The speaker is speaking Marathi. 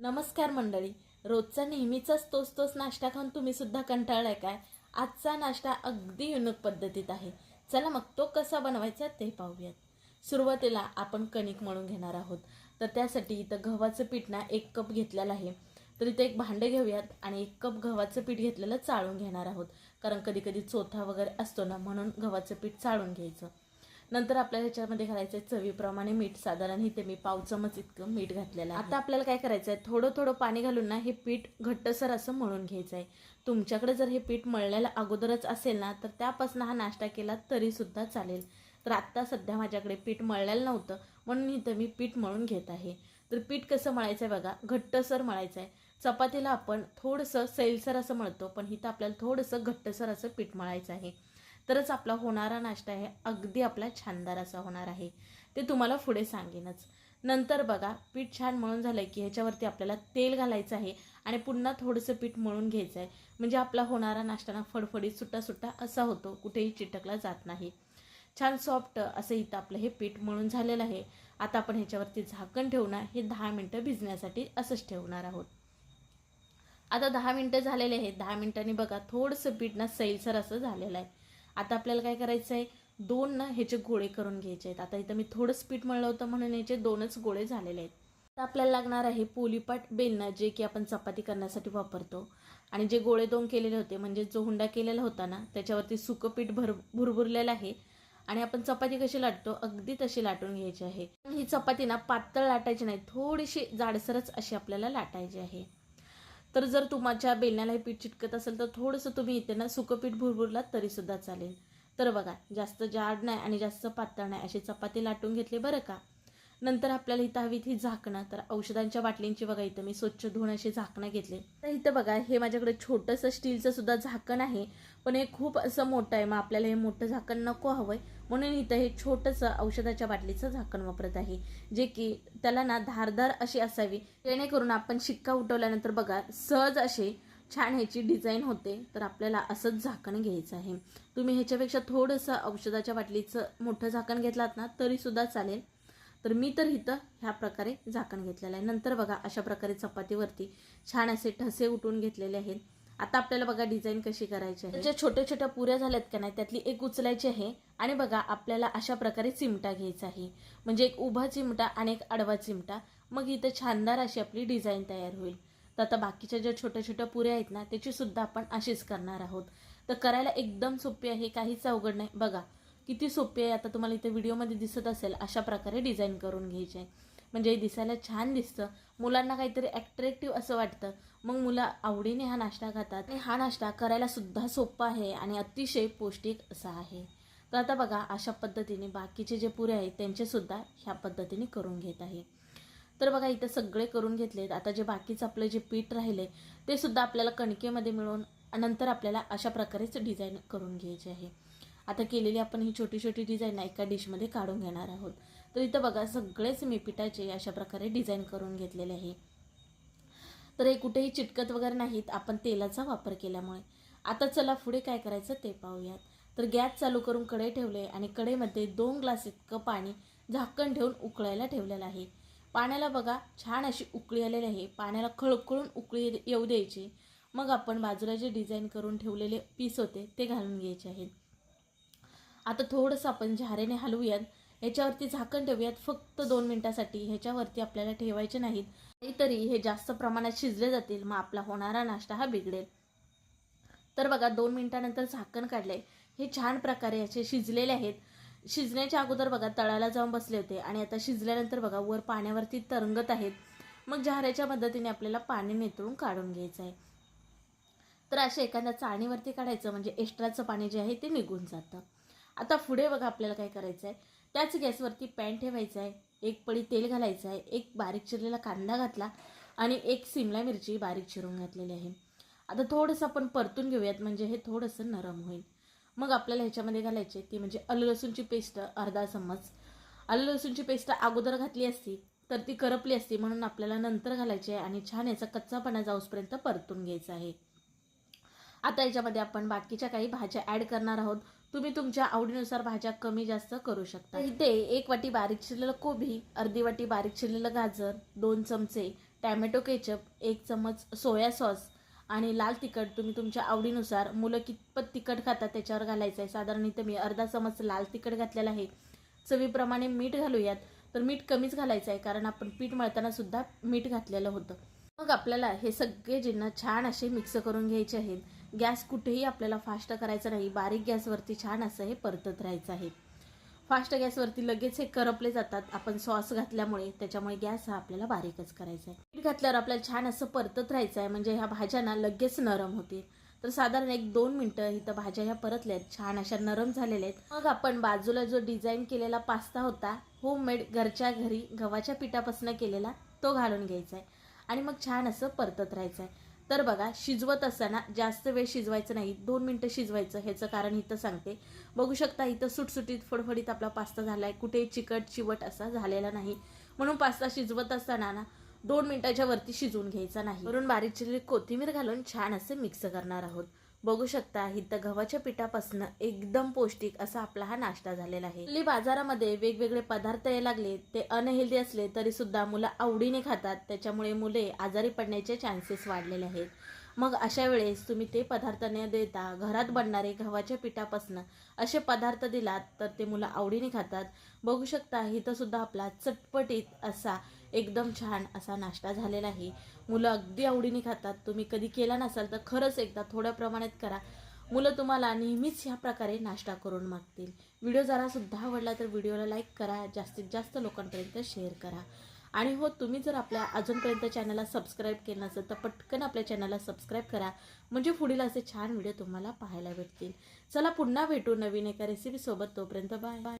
नमस्कार मंडळी. रोजचा नेहमीचाच तोच तोच नाश्ता खाऊन तुम्ही सुद्धा कंटाळलाय काय? आजचा नाश्ता अगदी युनिक पद्धतीत आहे. चला मग तो कसा बनवायचा ते पाहूयात. सुरुवातीला आपण कणिक मळून घेणार आहोत. तर त्यासाठी इथं गव्हाचं पीठ ना एक कप घेतलेलं आहे. तर इथं एक भांडे घेऊयात आणि एक कप गव्हाचं पीठ घेतलेलं चाळून घेणार आहोत. कारण कधी कधी चोथा वगैरे असतो ना म्हणून गव्हाचं पीठ चाळून घ्यायचं. नंतर आपल्याला ह्याच्यामध्ये घालायचं आहे चवीप्रमाणे मीठ साधारण. इथे मी पाव चमच इतकं मीठ घातलेलं आहे. आता आपल्याला काय करायचं आहे थोडं थोडं पाणी घालून ना हे पीठ घट्टसर असं मळून घ्यायचं आहे तुमच्याकडे जर हे पीठ मळण्याला अगोदरच असेल ना तर त्यापासून हा नाश्ता केला तरी सुद्धा चालेल. तर आत्ता सध्या माझ्याकडे पीठ मळलेलं नव्हतं म्हणून इथं मी पीठ मळून घेत आहे. तर पीठ कसं मळायचं आहे बघा? घट्टसर मळायचं आहे चपातीला आपण थोडंसं सैलसर असं मळतो पण इथं आपल्याला थोडंसं घट्टसर असं पीठ मळायचं आहे. तरच आपला होणारा नाश्ता आहे. अगदी आपला छानदार असा होणार आहे. ते तुम्हाला पुढे सांगेनच. नंतर बघा पीठ छान मळून झालं की ह्याच्यावरती आपल्याला तेल घालायचं आहे आणि पुन्हा थोडंसं पीठ मळून घ्यायचं आहे म्हणजे आपला होणारा नाश्ता ना फडफडीत सुट्टा सुट्टा असा होतो कुठेही चिटकला जात नाही. छान सॉफ्ट असं इथं आपलं हे पीठ मळून झालेलं आहे. आता आपण ह्याच्यावरती झाकण ठेवणार हे दहा मिनटं भिजण्यासाठी असंच ठेवणार आहोत. आता दहा मिनटं झालेले आहेत. दहा मिनटांनी बघा थोडंसं पीठ ना सैलसर असं झालेलं आहे. आता आपल्याला काय करायचं आहे दोन ना ह्याचे गोळे करून घ्यायचे आहेत. आता इथं मी थोडंच पीठ मळलं होतं म्हणून याचे दोनच गोळे झालेले आहेत. आता आपल्याला लागणार आहे पोलीपाट बेलणं जे की आपण चपाती करण्यासाठी वापरतो. आणि जे गोळे दोन केलेले होते म्हणजे जो हुंडा केलेला होता ना त्याच्यावरती सुकं पीठ भर भुरभुरलेलं आहे. आणि आपण चपाती कशी लाटतो अगदी तशी लाटून घ्यायची आहे. ही चपाती ना पातळ लाटायची नाही थोडीशी जाडसरच अशी आपल्याला लाटायची आहे. तर जर तुमच्या बेलण्याला हे पीठ चिटकत असेल तर थोडंसं तुम्ही इथे ना सुकं पीठ भुरभुरलात तरीसुद्धा चालेल. तर बघा जास्त जाड नाही आणि जास्त पातळ नाही अशी चपाती लाटून घेतली बरं का? नंतर आपल्याला इथं हवी ती झाकणं. तर औषधांच्या बाटलींची बघा इथं मी स्वच्छ धुवून अशी झाकणं घेतले. तर इथं बघा हे माझ्याकडे छोटंसं स्टीलचं सुद्धा झाकण आहे. पण हे खूप असं मोठं आहे. मग आपल्याला हे मोठं झाकण नको हवं आहे म्हणून इथं हे छोटंसं औषधाच्या बाटलीचं झाकण वापरत आहे. जे की त्याला ना धारदार अशी असावी. जेणेकरून आपण शिक्का उठवल्यानंतर बघा सहज असे छान ह्याची डिझाईन होते. तर आपल्याला असंच झाकण घ्यायचं आहे. तुम्ही ह्याच्यापेक्षा थोडंसं औषधाच्या बाटलीचं मोठं झाकण घेतलात ना तरीसुद्धा चालेल. तर मी तर इथं ह्या प्रकारे झाकण घेतलेलं आहे. नंतर बघा अशा प्रकारे चपातीवरती छान असे ठसे उठून घेतलेले आहेत. आता आपल्याला बघा डिझाईन कशी करायची आहे. ज्या छोट्या छोट्या पुऱ्या झाल्यात का नाही त्यातली एक उचलायची आहे. आणि बघा आपल्याला अशा प्रकारे चिमटा घ्यायचा आहे. म्हणजे एक उभा चिमटा आणि एक आडवा चिमटा. मग इथं छानदार अशी आपली डिझाईन तयार होईल. तर आता बाकीच्या ज्या छोट्या छोट्या पुऱ्या आहेत ना त्याची सुद्धा आपण अशीच करणार आहोत. तर करायला एकदम सोपी आहे काहीच अवघड नाही. बघा किती सोपी आहे. आता तुम्हाला इथे व्हिडिओमध्ये दिसत असेल अशा प्रकारे डिझाईन करून घ्यायची आहे. म्हणजे दिसायला छान दिसतं. मुलांना काहीतरी ॲट्रॅक्टिव्ह असं वाटतं. मग मुलं आवडीने हा नाश्ता खातात. आणि हा नाश्ता करायला सुद्धा सोपा आहे आणि अतिशय पौष्टिक असा आहे. तर आता बघा अशा पद्धतीने बाकीचे जे पुरे आहेत त्यांचेसुद्धा ह्या पद्धतीने करून घेत आहे. तर बघा इथं सगळे करून घेतलेत. आता जे बाकीचं आपलं जे पीठ राहिले ते सुद्धा आपल्याला कणकेमध्ये मिळून नंतर आपल्याला अशा प्रकारेच डिझाईन करून घ्यायचे आहे. आता केलेली आपण ही छोटी छोटी डिझाईन एका डिशमध्ये काढून घेणार आहोत. तर इथं बघा सगळेच मी पिठाचे अशा प्रकारे डिझाईन करून घेतलेले आहे. तर हे कुठेही चिटकत वगैरे नाहीत आपण तेलाचा वापर केल्यामुळे. आता चला पुढे काय करायचं ते पाहूयात. तर गॅस चालू करून कढई ठेवले आणि कढईमध्ये दोन ग्लास इतकं पाणी झाकण ठेवून उकळायला ठेवलेलं आहे. पाण्याला बघा छान अशी उकळी आलेली आहे. पाण्याला खळखळून उकळी येऊ द्यायची. मग आपण बाजूला जे डिझाईन करून ठेवलेले पीस होते ते घालून घ्यायचे आहेत. आता थोडंसं आपण झारेने हलवूयात. ह्याच्यावरती झाकण ठेवूयात. फक्त दोन मिनिटासाठी ह्याच्यावरती आपल्याला ठेवायचे नाहीत. काहीतरी हे जास्त प्रमाणात शिजले जातील मग आपला होणारा नाश्ता हा बिघडेल. तर बघा दोन मिनिटानंतर झाकण काढले हे छान प्रकारे असे शिजलेले आहेत. शिजण्याच्या अगोदर बघा तळाला जाऊन बसले होते आणि आता शिजल्यानंतर बघा वर पाण्यावरती तरंगत आहेत. मग झाऱ्याच्या मदतीने आपल्याला पाणी नितळून काढून घ्यायचं आहे. तर असे एखाद्या चाळणीवरती काढायचं म्हणजे एक्स्ट्राचं पाणी जे आहे ते निघून जातं. आता पुढे बघा आपल्याला काय करायचं आहे त्याच गॅसवरती पॅन ठेवायचं आहे एक पळी तेल घालायचं आहे एक बारीक चिरलेला कांदा घातला आणि एक सिमला मिरची बारीक चिरून घातलेली आहे. आता थोडंसं आपण परतून घेऊयात म्हणजे हे थोडंसं नरम होईल. मग आपल्याला ह्याच्यामध्ये घालायचे ती म्हणजे आलं लसूणची पेस्ट अर्धा चम्मच. आलं लसूणची पेस्ट अगोदर घातली असती तर ती करपली असती म्हणून आपल्याला नंतर घालायची आहे आणि छान याचा कच्चापणा जाऊसपर्यंत परतून घ्यायचा आहे. आता याच्यामध्ये आपण बाकीच्या काही भाज्या ॲड करणार आहोत. तुम्ही तुमच्या आवडीनुसार भाज्या कमी जास्त करू शकता. इथे एक वाटी बारीक चिरलेलं कोबी अर्धी वाटी बारीक चिरलेलं गाजर दोन चमचे टॅमॅटो केचप एक चमच सोया सॉस आणि लाल तिखट तुम्ही तुमच्या आवडीनुसार मुलं कितपत तिखट खातात त्याच्यावर घालायचं आहे. साधारण इथं मी अर्धा चमच लाल तिखट घातलेला आहे. चवीप्रमाणे मीठ घालूयात. तर मीठ कमीच घालायचं आहे कारण आपण पीठ मळताना सुद्धा मीठ घातलेलं होतं. मग आपल्याला हे सगळे जिन्ह छान असे मिक्स करून घ्यायचे आहेत. गॅस कुठेही आपल्याला फास्ट करायचं नाही. बारीक गॅसवरती छान असं हे परतत राहायचं आहे. फास्ट गॅसवरती लगेच हे करपले जातात. आपण सॉस घातल्यामुळे त्याच्यामुळे गॅस हा आपल्याला बारीकच करायचा आहे. पीठ घातल्यावर आपल्याला छान असं परतत राहायचं आहे. म्हणजे ह्या भाज्यांना लगेच नरम होतील. तर साधारण एक दोन मिनटं इथं भाज्या ह्या परतल्या आहेत. छान अशा नरम झालेल्या आहेत. मग आपण बाजूला जो डिझाईन केलेला पास्ता होता होममेड घरच्या घरी गव्हाच्या पिठापासून केलेला तो घालून घ्यायचा आहे. आणि मग छान असं परतत राहायचं आहे. तर बघा शिजवत असताना जास्त वेळ शिजवायचं नाही. दोन मिनटं शिजवायचं ह्याचं कारण इथं सांगते. बघू शकता इथं सुटसुटीत फडफडीत आपला पास्ता झाला आहे कुठेही चिकट चिवट असा झालेला नाही. म्हणून पास्ता शिजवत असताना ना दोन मिनिटाच्या वरती शिजवून घ्यायचा नाही. वरून बारीक चिरली कोथिंबीर घालून छान असे मिक्स करणार आहोत. बघू शकता इथं गव्हाच्या पिठापासून एकदम पौष्टिक असा आपला हा नाश्ता झालेला आहे. हल्ली बाजारामध्ये वेगवेगळे पदार्थ यायला लागले ते अनहेल्दी असले तरी सुद्धा मुलं आवडीने खातात. त्याच्यामुळे मुले आजारी पडण्याचे चान्सेस वाढलेले आहेत. मग अशा वेळेस तुम्ही ते पदार्थ न देता घरात बनणारे गव्हाच्या पिठापासून असे पदार्थ दिलात तर ते मुलं आवडीने खातात. बघू शकता इथं सुद्धा आपला चटपटीत असा एकदम छान असा नाश्ता झालेला आहे. मुलं अगदी आवडीने खातात. तुम्ही कधी केला नसाल तर खरंच एकदा थोड्या प्रमाणात करा. मुलं तुम्हाला नेहमीच ह्या प्रकारे नाश्ता करून मागतील. व्हिडिओ जरासुद्धा आवडला तर व्हिडिओला लाईक करा. जास्तीत जास्त लोकांपर्यंत शेअर करा. आणि हो तुम्ही जर आपल्या अजूनपर्यंत चॅनलला सबस्क्राईब केलं नसेल तर पटकन आपल्या चॅनलला सबस्क्राईब करा. म्हणजे पुढील असे छान व्हिडिओ तुम्हाला पाहायला भेटतील. चला पुन्हा भेटू नवीन एका रेसिपीसोबत तोपर्यंत बाय बाय